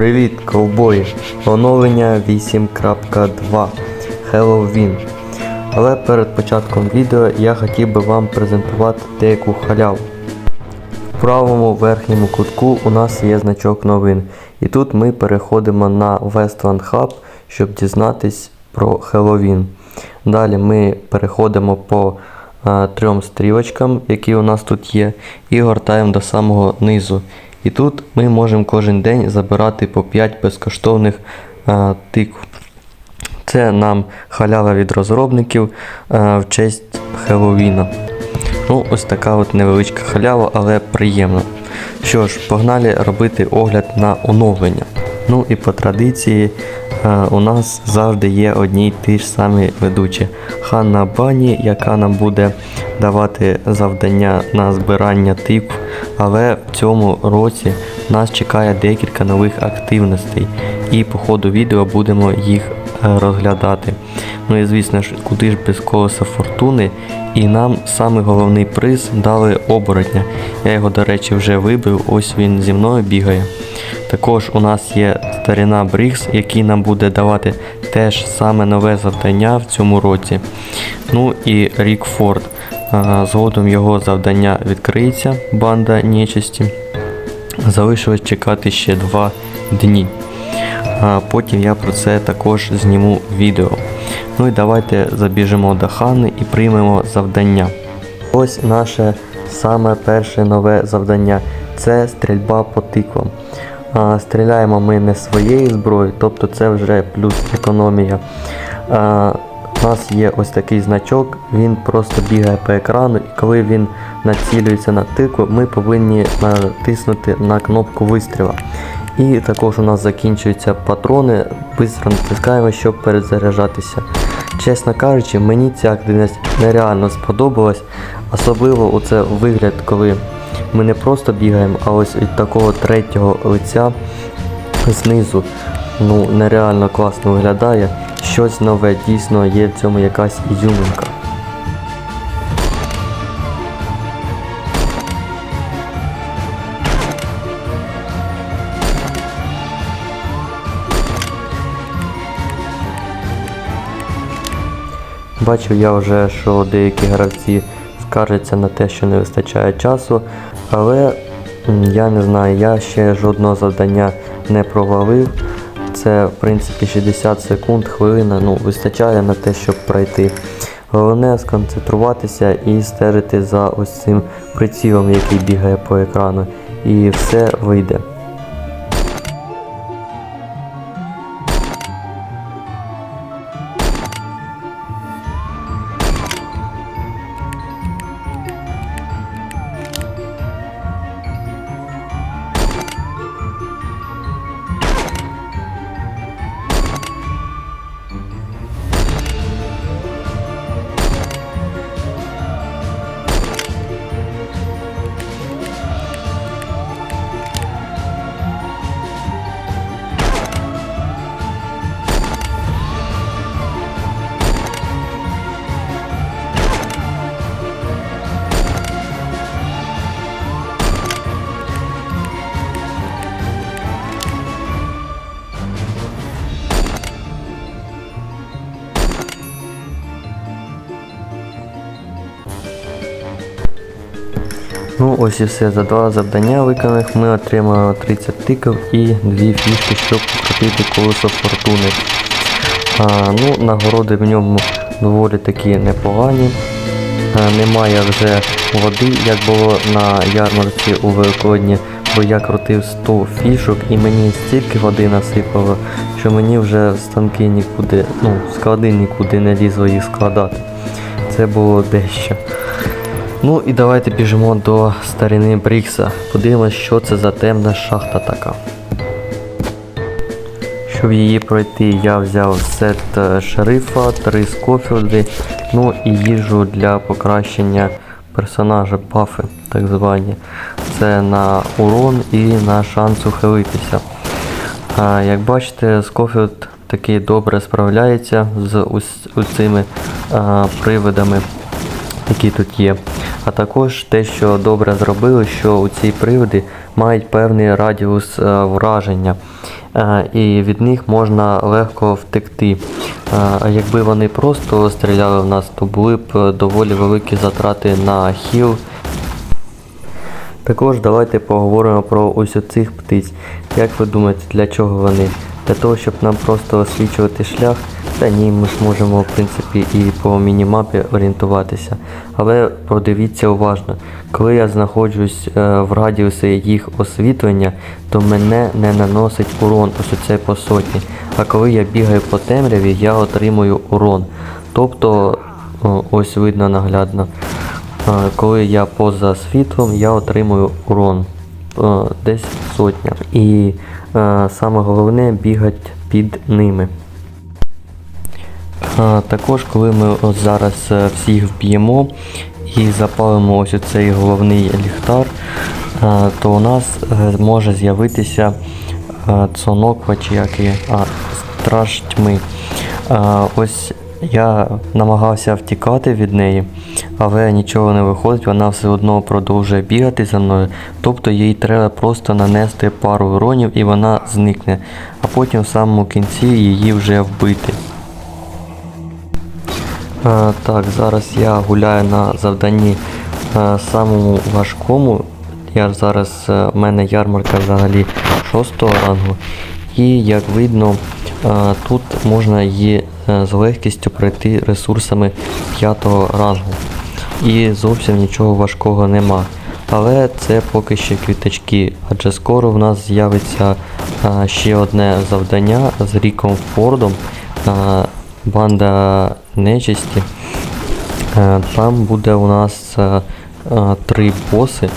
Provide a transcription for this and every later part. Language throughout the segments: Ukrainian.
Привіт, ковбої! Оновлення 8.2 Halloween. Але перед початком відео я хотів би вам презентувати деяку халяву. В правому верхньому кутку у нас є значок новин. І тут ми переходимо на Westland Hub, щоб дізнатись про Halloween. Далі ми переходимо по е, трьом стрілочкам, які у нас тут є, і гортаємо до самого низу. І тут ми можемо кожен день забирати по 5 безкоштовних е, тикв. Це нам халява від розробників е, в честь Хеллоуіна. Ну, ось така от невеличка халява, але приємна. Що ж, погнали робити огляд на оновлення. Ну і по традиції е, у нас завжди є одні й ті ж самі ведучі. Ханна Бані, яка нам буде давати завдання на збирання типу, але в цьому році нас чекає декілька нових активностей. І по ходу відео будемо їх розглядати. Ну і звісно ж, куди ж без колеса фортуни. І нам саме головний приз дали оборотня. Я його, до речі, вже вибив, ось він зі мною бігає. Також у нас є старина Брікс, який нам буде давати теж саме нове завдання в цьому році. Ну і Рік Форд. Згодом його завдання відкриється, банда нечисті. Залишилось чекати ще два дні. Потім я про це також зніму відео. Ну і давайте забіжимо до Хани і приймемо завдання. Ось наше саме перше нове завдання це стрільба по тиквам. Стріляємо ми не своєю зброєю, тобто це вже плюс економія. У нас є ось такий значок, він просто бігає по екрану, і коли він націлюється на тикву, ми повинні натиснути на кнопку вистріла. І також у нас закінчуються патрони, швидко натискаємо, щоб перезаряджатися. Чесно кажучи, мені ця активність нереально сподобалась, особливо оце вигляд, коли ми не просто бігаємо, а ось від такого третього лиця знизу. Ну, нереально класно виглядає. Щось нове, дійсно є в цьому якась ізюминка. Бачив я вже, що деякі гравці скаржаться на те, що не вистачає часу, але я не знаю, я ще жодного завдання не провалив. Це в принципі 60 секунд, хвилина, ну вистачає на те, щоб пройти. Головне сконцентруватися і стежити за ось цим прицілом, який бігає по екрану. І все вийде. Ну ось і все. За два завдання виконаних ми отримали 30 тиків і дві фішки, щоб покрутити колесо фортуни. А, ну, Нагороди в ньому доволі такі непогані. А, немає вже води, як було на ярмарці у Великодні, бо я крутив 100 фішок і мені стільки води насипало, що мені вже станки нікуди, ну, склади нікуди не лізло їх складати. Це було дещо. Ну і давайте біжимо до старини Брікса. Подивимось, що це за темна шахта така. Щоб її пройти, я взяв сет е, шерифа, три скофілди, ну і їжу для покращення персонажа пафи, так звані. Це на урон і на шанс ухилитися. А, як бачите, Скофілд таки добре справляється з ось, привидами. Які тут є. А також те, що добре зробили, що у ці приводи мають певний радіус е, враження, е, і від них можна легко втекти. Е, А якби вони просто стріляли в нас, то були б доволі великі затрати на хіл також давайте поговоримо про ось оцих птиць. Як ви думаєте, для чого вони? Для того, щоб нам просто освічувати шлях, та ні, ми ж можемо в принципі і по мінімапі орієнтуватися. Але подивіться уважно, коли я знаходжусь е, в радіусі їх освітлення, то мене не наносить урон ось оце по сотні. А коли я бігаю по темряві, я отримую урон. Тобто, ось видно наглядно. Е, Коли я поза світлом, я отримую урон десь сотня. І е, саме головне бігати під ними. Е, Також, коли ми от зараз е, всіх вб'ємо і запалимо ось цей головний ліхтар, е, то у нас е, може з'явитися е, цоноква чи як її, а, страж тьми. Е, Ось я намагався втікати від неї, але нічого не виходить, вона все одно продовжує бігати за мною. Тобто їй треба просто нанести пару уронів і вона зникне, а потім в самому кінці її вже вбити. Е, так, зараз я гуляю на завданні е, самому важкому. Я зараз е, в мене ярмарка взагалі 6 рангу. І як видно, е, тут можна її з легкістю пройти ресурсами 5 рангу. І зовсім нічого важкого нема. Але це поки ще квіточки, адже скоро в нас з'явиться е, ще одне завдання з Ріком Фордом. е, банда нечисті. Е, Там буде у нас е, е, три боси.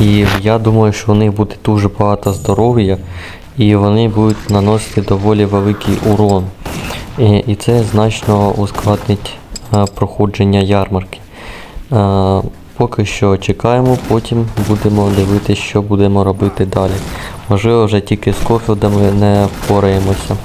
І я думаю, що у них буде дуже багато здоров'я, і вони будуть наносити доволі великий урон. І, і це значно ускладнить е, проходження ярмарки. Е, Поки що чекаємо, потім будемо дивитися, що будемо робити далі. Можливо, вже тільки з Кофілдами не впораємося.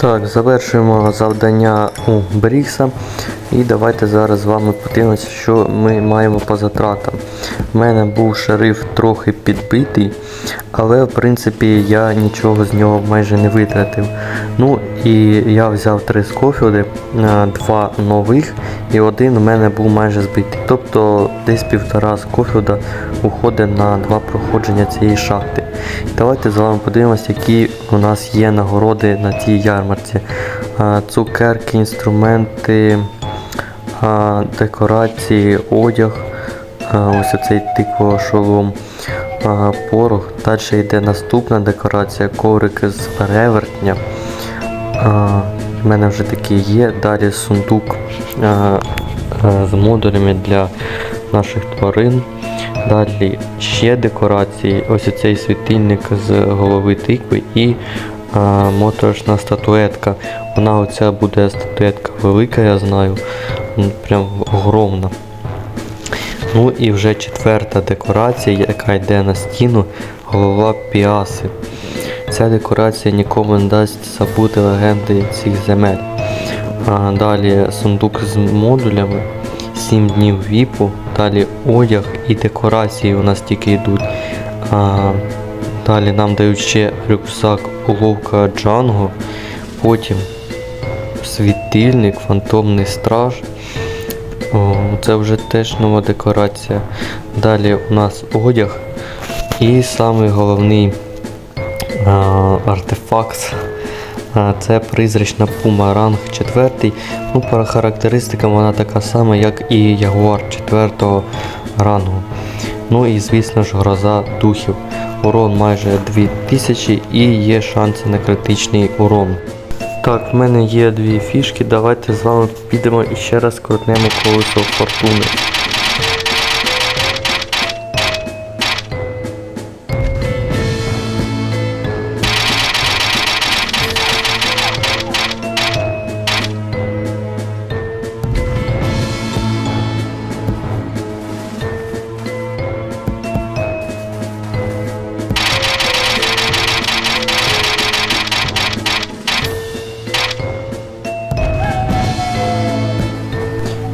Так, завершуємо завдання у Брікса. І давайте зараз з вами подивимося, що ми маємо по затратам. У мене був шериф трохи підбитий, але в принципі я нічого з нього майже не витратив. Ну і я взяв три скофілди, е, два нових, і один у мене був майже збитий. Тобто десь півтора скофілда уходить на два проходження цієї шахти. Давайте з вами подивимося, які у нас є нагороди на цій ярмарці. Е, Цукерки, інструменти, декорації, одяг. Ось оцей тикво шолом, порох. Далі йде наступна декорація, коврики з перевертня. У мене вже такі є. Далі сундук з модулями для наших тварин. Далі ще декорації, ось цей світильник з голови тикви і моторошна статуетка. Вона оця буде статуетка велика, я знаю. М, Прям огромна. Ну і вже четверта декорація, яка йде на стіну, голова піаси. Ця декорація нікому не дасть забути легенди цих земель. А, далі сундук з модулями, 7 днів віпу, далі одяг і декорації у нас тільки йдуть. А, далі нам дають ще рюкзак уловка Джанго, потім світильник, фантомний страж. О, це вже теж нова декорація. Далі у нас одяг і самий головний а, артефакт. А, Це призрачна пума ранг 4. Ну, по характеристикам вона така сама, як і Ягуар 4 рангу. Ну і звісно ж гроза духів. Урон майже 2000 і є шанси на критичний урон. Так, в мене є дві фішки. Давайте з вами підемо і ще раз крутнемо колесо фортуни.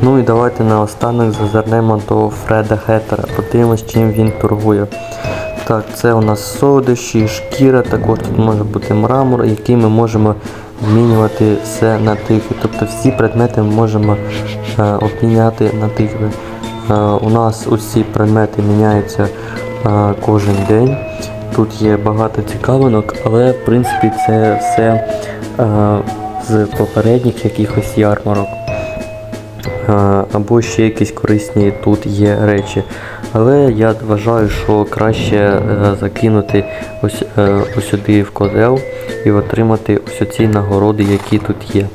Ну і давайте наостанок зазирнемо до Фреда Геттера. Подивимось, чим він торгує. Так, це у нас солодощі, шкіра, також тут може бути мрамор, який ми можемо обмінювати все на тикви. Тобто всі предмети ми можемо е, обміняти на тикви. Е, у нас усі предмети міняються е, кожен день. Тут є багато цікавинок, але в принципі це все е, з попередніх якихось ярмарок. Е, або ще якісь корисні тут є речі. Але я вважаю, що краще е, закинути ось, е, ось сюди в козел і отримати ось оці нагороди, які тут є.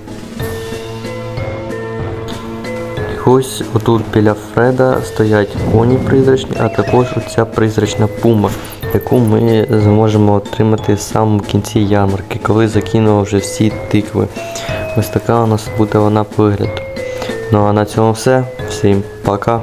Ось отут біля Фреда стоять коні призрачні, а також оця призрачна пума, яку ми зможемо отримати в кінці ярмарки, коли закинемо вже всі тикви. Ось така у нас буде вона по. Ну а на цьому все. Всім пока.